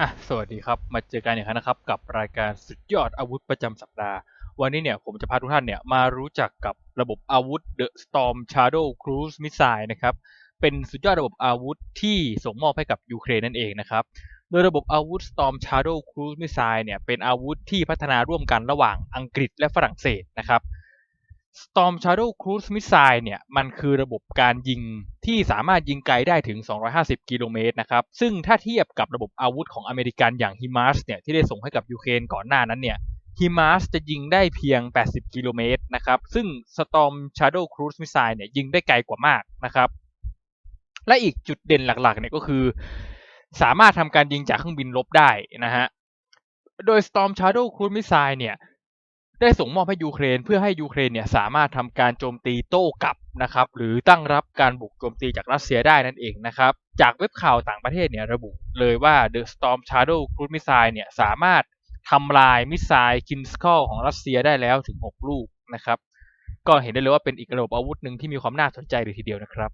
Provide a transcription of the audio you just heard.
อะสวัสดีครับ มาเจอกันอีกครั้งนะครับ กับรายการสุดยอดอาวุธประจำสัปดาห์ วันนี้เนี่ยผมจะพาทุกท่านเนี่ยมารู้จักกับระบบอาวุธ The Storm Shadow Cruise Missile นะครับ เป็นสุดยอดระบบอาวุธที่ส่งมอบให้กับยูเครนนั่นเองนะครับ โดยระบบอาวุธ Storm Shadow Cruise Missile เนี่ยเป็นอาวุธที่พัฒนาร่วมกันระหว่างอังกฤษและฝรั่งเศสนะครับ Storm Shadow Cruise Missile เนี่ยมันคือระบบการยิงที่สามารถยิงไกลได้ถึง 250 กิโลเมตรนะครับ ซึ่งถ้าเทียบกับระบบอาวุธของอเมริกันอย่าง HIMARS เนี่ยที่ได้ส่งให้กับยูเครนก่อนหน้านั้นเนี่ย HIMARS จะยิงได้เพียง 80 กิโลเมตรนะครับ ซึ่ง Storm Shadow Cruise Missile เนี่ยยิงได้ไกลกว่ามากนะครับ และอีกจุดเด่นหลักๆเนี่ยก็คือ สามารถทำการยิงจากเครื่องบินลบได้นะฮะ โดย Storm Shadow Cruise Missile เนี่ย ได้ส่งมอบให้ยูเครนเพื่อให้ยูเครนเนี่ยสามารถทำการโจมตีโต้กลับนะครับหรือตั้งรับการบุกโจมตีจากรัสเซียได้นั่นเองนะครับจากเว็บข่าวต่างประเทศเนี่ยระบุเลยว่า The Storm Shadow Cruise Missile เนี่ยสามารถทำลายมิสไซล์คินสคอลของรัสเซียได้แล้วถึง 6 ลูกนะครับ ก็เห็นได้เลยว่าเป็นอีกระบบอาวุธหนึ่งที่มีความน่าสนใจเลยทีเดียวนะครับ